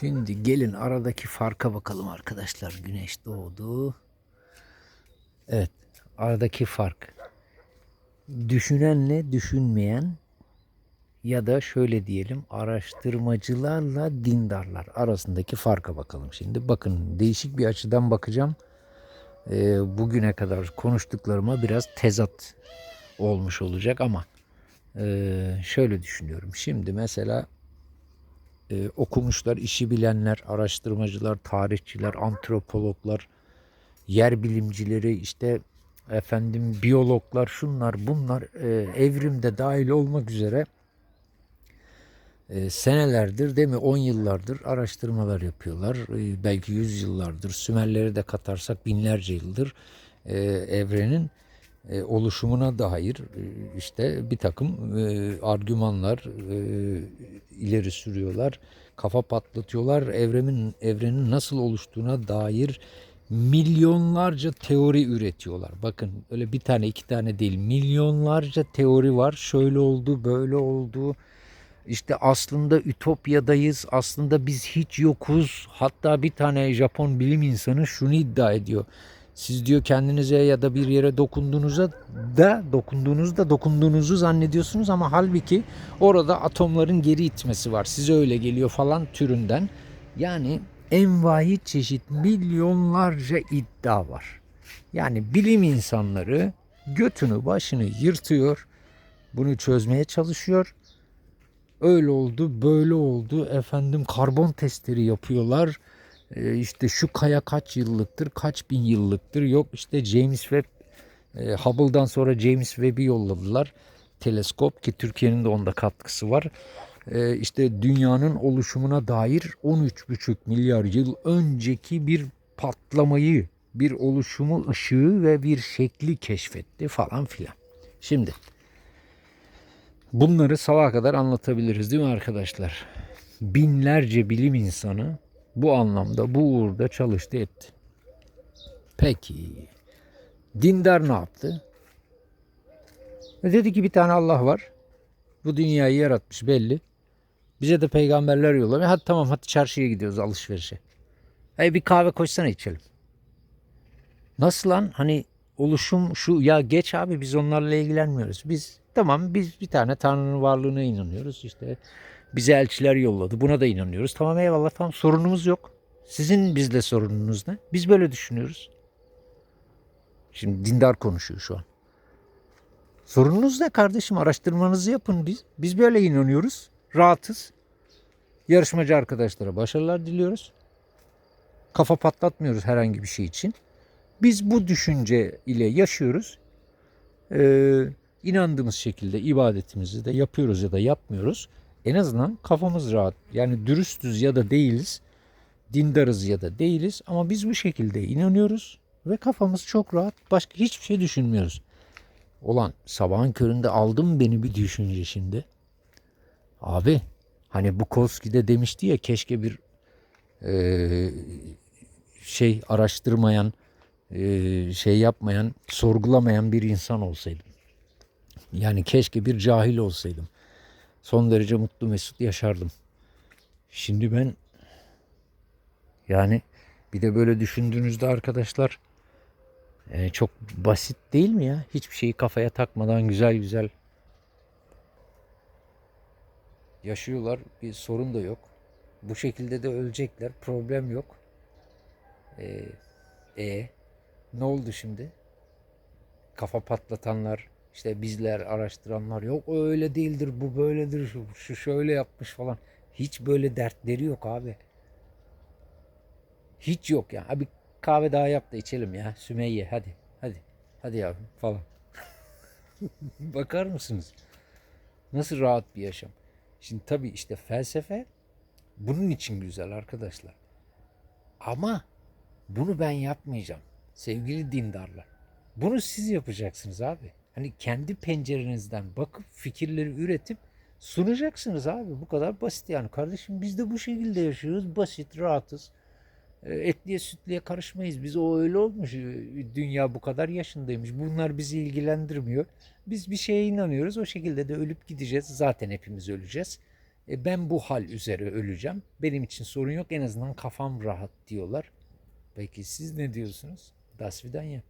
Şimdi gelin aradaki farka bakalım arkadaşlar. Güneş doğdu. Evet. Aradaki fark. Düşünenle düşünmeyen ya da şöyle diyelim araştırmacılarla dindarlar arasındaki farka bakalım şimdi. Bakın değişik bir açıdan bakacağım. Ee, bugüne kadar konuştuklarıma biraz tezat olmuş olacak ama ee, şöyle düşünüyorum. Şimdi mesela e, okumuşlar, işi bilenler, araştırmacılar, tarihçiler, antropologlar, yer bilimcileri, işte efendim biyologlar, şunlar bunlar e, evrimde dahil olmak üzere e, senelerdir değil mi 10 yıllardır araştırmalar yapıyorlar. E, belki 100 yıllardır Sümerleri de katarsak binlerce yıldır e, evrenin e, oluşumuna dair e, işte bir takım e, argümanlar ileri sürüyorlar. Kafa patlatıyorlar. Evrenin evrenin nasıl oluştuğuna dair milyonlarca teori üretiyorlar. Bakın öyle bir tane iki tane değil milyonlarca teori var. Şöyle oldu, böyle oldu. İşte aslında ütopyadayız. Aslında biz hiç yokuz. Hatta bir tane Japon bilim insanı şunu iddia ediyor. Siz diyor kendinize ya da bir yere dokunduğunuzda da dokunduğunuzda dokunduğunuzu zannediyorsunuz ama halbuki orada atomların geri itmesi var. Size öyle geliyor falan türünden. Yani envai çeşit milyonlarca iddia var. Yani bilim insanları götünü başını yırtıyor. Bunu çözmeye çalışıyor. Öyle oldu, böyle oldu. Efendim karbon testleri yapıyorlar. Ee, işte şu kaya kaç yıllıktır, kaç bin yıllıktır. Yok işte James Webb, e, Hubble'dan sonra James Webb'i yolladılar. Teleskop ki Türkiye'nin de onda katkısı var. Ee, işte dünyanın oluşumuna dair 13,5 milyar yıl önceki bir patlamayı, bir oluşumu, ışığı ve bir şekli keşfetti falan filan. Şimdi bunları sabaha kadar anlatabiliriz değil mi arkadaşlar? Binlerce bilim insanı bu anlamda, bu uğurda çalıştı etti. Peki, dindar ne yaptı? E dedi ki bir tane Allah var. Bu dünyayı yaratmış belli. Bize de peygamberler yollamış. Hadi tamam hadi çarşıya gidiyoruz alışverişe. Hey bir kahve koşsana içelim. Nasıl lan? Hani oluşum şu ya geç abi biz onlarla ilgilenmiyoruz. Biz tamam biz bir tane Tanrı'nın varlığına inanıyoruz. İşte bize elçiler yolladı. Buna da inanıyoruz. Tamam eyvallah tamam sorunumuz yok. Sizin bizle sorununuz ne? Biz böyle düşünüyoruz. Şimdi dindar konuşuyor şu an. Sorununuz ne kardeşim? Araştırmanızı yapın biz. Biz böyle inanıyoruz. Rahatız. Yarışmacı arkadaşlara başarılar diliyoruz. Kafa patlatmıyoruz herhangi bir şey için. Biz bu düşünce ile yaşıyoruz. Ee, inandığımız şekilde ibadetimizi de yapıyoruz ya da yapmıyoruz. En azından kafamız rahat. Yani dürüstüz ya da değiliz. Dindarız ya da değiliz. Ama biz bu şekilde inanıyoruz. Ve kafamız çok rahat. Başka hiçbir şey düşünmüyoruz. Olan sabahın köründe aldım beni bir düşünce şimdi. Abi hani Bukowski de demişti ya keşke bir e, şey araştırmayan, e, şey yapmayan, sorgulamayan bir insan olsaydım. Yani keşke bir cahil olsaydım. Son derece mutlu mesut yaşardım. Şimdi ben yani bir de böyle düşündüğünüzde arkadaşlar e, çok basit değil mi ya? Hiçbir şeyi kafaya takmadan güzel güzel yaşıyorlar. Bir sorun da yok. Bu şekilde de ölecekler. Problem yok. Ee, e ne oldu şimdi? Kafa patlatanlar, işte bizler araştıranlar yok öyle değildir, bu böyledir, şu, şu şöyle yapmış falan. Hiç böyle dertleri yok abi. Hiç yok ya. Abi kahve daha yap da içelim ya. Sümeyye hadi. Hadi. Hadi yavrum falan. Bakar mısınız? Nasıl rahat bir yaşam. Şimdi tabii işte felsefe bunun için güzel arkadaşlar. Ama bunu ben yapmayacağım. Sevgili dindarlar. Bunu siz yapacaksınız abi. Hani kendi pencerenizden bakıp fikirleri üretip sunacaksınız abi. Bu kadar basit yani. Kardeşim biz de bu şekilde yaşıyoruz. Basit, rahatız. E, Etliye sütliye karışmayız. Biz o öyle olmuş. e, Dünya bu kadar yaşındaymış. Bunlar bizi ilgilendirmiyor. Biz bir şeye inanıyoruz. O şekilde de ölüp gideceğiz. Zaten hepimiz öleceğiz. E, ben bu hal üzere öleceğim. Benim için sorun yok. En azından kafam rahat diyorlar. Peki siz ne diyorsunuz? Das vidanya.